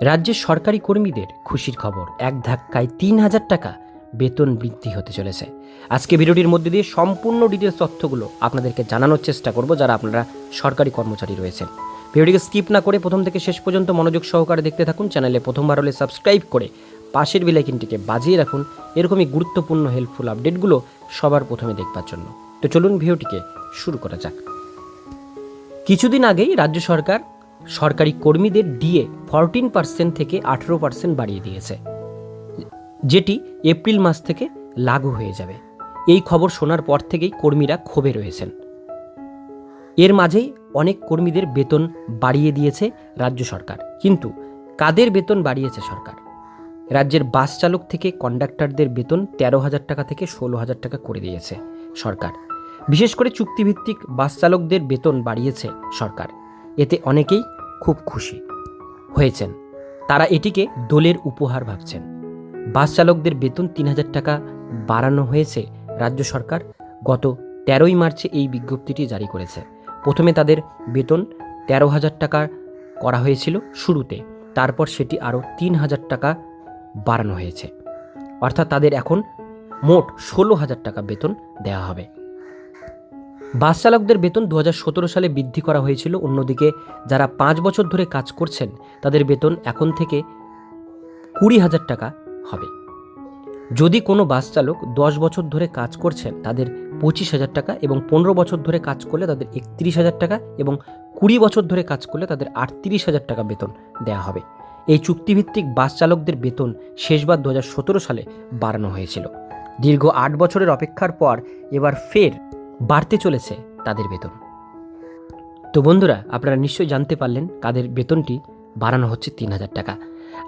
রাজ্যের সরকারি কর্মীদের খুশির খবর। এক ধাক্কায় তিন হাজার টাকা বেতন বৃদ্ধি হতে চলেছে। আজকে ভিডিওটির মধ্যে দিয়ে সম্পূর্ণ ডিটেলস তথ্যগুলো আপনাদেরকে জানানোর চেষ্টা করব যারা আপনারা সরকারি কর্মচারী রয়েছেন। ভিডিওটিকে স্কিপ না করে প্রথম থেকে শেষ পর্যন্ত মনোযোগ সহকারে দেখতে থাকুন। চ্যানেলে প্রথমবার হলে সাবস্ক্রাইব করে পাশের বিলাইকিনটিকে বাজিয়ে রাখুন। এরকমই গুরুত্বপূর্ণ হেল্পফুল আপডেটগুলো সবার প্রথমে দেখবার জন্য। তো চলুন ভিডিওটিকে শুরু করা যাক। কিছুদিন আগেই রাজ্য সরকার সরকারি কর্মীদের ডিএ ফরটিন পার্সেন্ট থেকে আঠেরো পার্সেন্ট বাড়িয়ে দিয়েছে, যেটি এপ্রিল মাস থেকে লাগু হয়ে যাবে। এই খবর শোনার পর থেকেই কর্মীরা ক্ষোভে রয়েছেন। এর মাঝেই অনেক কর্মীদের বেতন বাড়িয়ে দিয়েছে রাজ্য সরকার। কিন্তু কাদের বেতন বাড়িয়েছে সরকার? রাজ্যের বাস চালক থেকে কন্ডাক্টরদের বেতন তেরো হাজার টাকা থেকে ষোলো হাজার টাকা করে দিয়েছে সরকার। বিশেষ করে চুক্তিভিত্তিক বাস চালকদের বেতন বাড়িয়েছে সরকার। এতে অনেকেই খুব খুশি হয়েছেন। তারা এটিকে দোলের উপহার ভাবছেন। বাস চালকদের বেতন তিন হাজার টাকা বাড়ানো হয়েছে রাজ্য সরকার। গত তেরোই মার্চে এই বিজ্ঞপ্তিটি জারি করেছে। প্রথমে তাদের বেতন তেরো হাজার টাকা করা হয়েছিল শুরুতে। তারপর সেটি আরও তিন হাজার টাকা বাড়ানো হয়েছে। অর্থাৎ তাদের এখন মোট ষোলো হাজার টাকা বেতন দেওয়া হবে। বাস চালকদের বেতন দু হাজার সতেরো সালে বৃদ্ধি করা হয়েছিল। অন্যদিকে যারা পাঁচ বছর ধরে কাজ করছেন, তাদের বেতন এখন থেকে কুড়ি হাজার টাকা হবে। যদি কোনো বাস চালক দশ বছর ধরে কাজ করছেন, তাদের পঁচিশ হাজার টাকা এবং পনেরো বছর ধরে কাজ করলে তাদের একত্রিশ হাজার টাকা এবং কুড়ি বছর ধরে কাজ করলে তাদের আটত্রিশ হাজার টাকা বেতন দেওয়া হবে। এই চুক্তিভিত্তিক বাস চালকদের বেতন শেষবার দু হাজার সতেরো সালে বাড়ানো হয়েছিল। দীর্ঘ আট বছরের অপেক্ষার পর এবার ফের বাড়তে চলেছে তাদের বেতন। তো বন্ধুরা, আপনারা নিশ্চয়ই জানতে পারলেন কাদের বেতনটি বাড়ানো হচ্ছে তিন হাজার টাকা।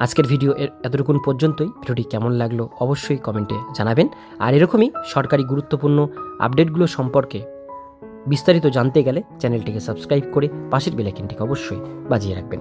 আজকের ভিডিও এতটুকুন পর্যন্তই। ভিডিওটি কেমন লাগল অবশ্যই কমেন্টে জানাবেন। আর এরকমই সরকারি গুরুত্বপূর্ণ আপডেটগুলো সম্পর্কে বিস্তারিত জানতে গেলে চ্যানেলটিকে সাবস্ক্রাইব করে পাশের বেলাইকিনটিকে অবশ্যই বাজিয়ে রাখবেন।